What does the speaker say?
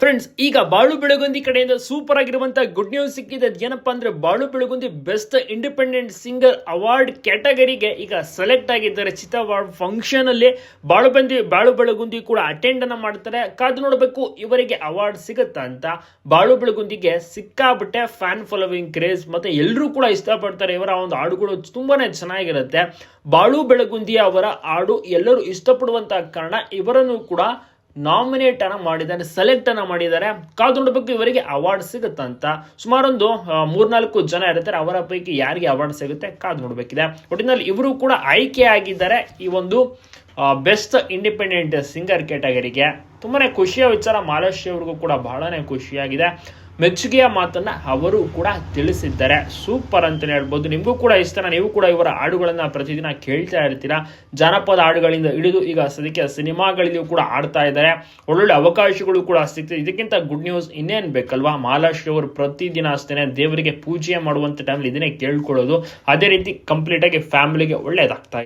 Friends ಈಗ ಬಾಳು ಬೆಳಗುಂದಿ ಕಡೆಯಿಂದ ಸೂಪರ್ ಆಗಿರುವಂತ ಗುಡ್ ನ್ಯೂಸ್ ಸಿಕ್ಕಿದೆ. ಏನಪ್ಪ ಅಂದ್ರೆ Balu Belagundi best independent singer award ಕ್ಯಾಟಗರಿಗೆ ಈಗ ಸೆಲೆಕ್ಟ್ ಆಗಿದ್ದಾರೆ. ಚಿತ್ರ ಅವಾರ್ಡ್ ಫಂಕ್ಷನ್ ಅಲ್ಲಿ ಬಾಳು ಬಂದಿ, ಬಾಳು ಬೆಳಗುಂದಿ ಕೂಡ ಅಟೆಂಡ್ ಅನ್ನ ಮಾಡ್ತಾರೆ. ಕಾದು ನೋಡಬೇಕು, ಇವರಿಗೆ ಅವಾರ್ಡ್ ಸಿಗುತ್ತಾ ಅಂತ. ಬಾಳು ಬೆಳಗುಂದಿಗೆ ಸಿಕ್ಕಾಬಿಟ್ಟೆ ಫ್ಯಾನ್ ಫಾಲೋವಿಂಗ್ ಕ್ರೇಜ್ ಮತ್ತೆ ಎಲ್ಲರೂ ಕೂಡ ಇಷ್ಟಪಡ್ತಾರೆ. ಇವರ ಒಂದು ಹಾಡುಗಳು ತುಂಬಾನೇ ಚೆನ್ನಾಗಿರುತ್ತೆ. ಬಾಳು ಬೆಳಗುಂದಿ ಅವರ ಹಾಡು ಎಲ್ಲರೂ ಇಷ್ಟಪಡುವಂತ ಕಾರಣ ಇವರನ್ನು ಕೂಡ ನಾಮಿನೇಟ್ ಅನ್ನ ಮಾಡಿದ್ದಾರೆ, ಸೆಲೆಕ್ಟ್ ಅನ್ನ ಮಾಡಿದ್ದಾರೆ. ಕಾದು ನೋಡಬೇಕು ಇವರಿಗೆ ಅವಾರ್ಡ್ ಸಿಗುತ್ತಂತ ಸುಮಾರೊಂದು ಮೂರ್ನಾಲ್ಕು ಜನ ಇರ್ತಾರೆ. ಅವರ ಪೈಕಿ ಯಾರಿಗೆ ಅವಾರ್ಡ್ ಸಿಗುತ್ತೆ ಕಾದು ನೋಡಬೇಕಿದೆ. ಒಟ್ಟಿನಲ್ಲಿ ಇವರು ಕೂಡ ಆಯ್ಕೆ ಆಗಿದ್ದಾರೆ ಈ ಒಂದು ಬೆಸ್ಟ್ ಇಂಡಿಪೆಂಡೆಂಟ್ ಸಿಂಗರ್ ಕ್ಯಾಟಗರಿಗೆ ತುಂಬಾನೇ ಖುಷಿಯ ವಿಚಾರ ಮಾಲೇಶ್ ಅವ್ರಿಗೂ ಕೂಡ ಬಹಳನೇ ಖುಷಿಯಾಗಿದೆ. ಮೆಚ್ಚುಗೆಯ ಮಾತನ್ನ ಅವರು ಕೂಡ ತಿಳಿಸಿದ್ದಾರೆ. ಸೂಪರ್ ಅಂತಲೇ ಹೇಳ್ಬೋದು. ನಿಮಗೂ ಕೂಡ ಇಷ್ಟ ನೀವು ಕೂಡ ಇವರ ಹಾಡುಗಳನ್ನ ಪ್ರತಿದಿನ ಕೇಳ್ತಾ ಇರ್ತೀರಾ? ಜಾನಪದ ಹಾಡುಗಳಿಂದ ಹಿಡಿದು ಈಗ ಸದ್ಯಕ್ಕೆ ಸಿನಿಮಾಗಳಲ್ಲಿಯೂ ಕೂಡ ಆಡ್ತಾ ಇದ್ದಾರೆ. ಒಳ್ಳೊಳ್ಳೆ ಅವಕಾಶಗಳು ಕೂಡ ಸಿಗ್ತದೆ. ಇದಕ್ಕಿಂತ ಗುಡ್ ನ್ಯೂಸ್ ಇನ್ನೇನು ಬೇಕಲ್ವಾ? ಮಹಾಲಾಶ್ ಅವರು ಪ್ರತಿದಿನ ಅಷ್ಟೇ ದೇವರಿಗೆ ಪೂಜೆ ಮಾಡುವಂತ ಟೈಮಲ್ಲಿ ಇದನ್ನೇ ಕೇಳ್ಕೊಳ್ಳೋದು. ಅದೇ ರೀತಿ ಕಂಪ್ಲೀಟ್ ಆಗಿ ಫ್ಯಾಮಿಲಿಗೆ ಒಳ್ಳೇದಾಗ್ತಾ ಇದೆ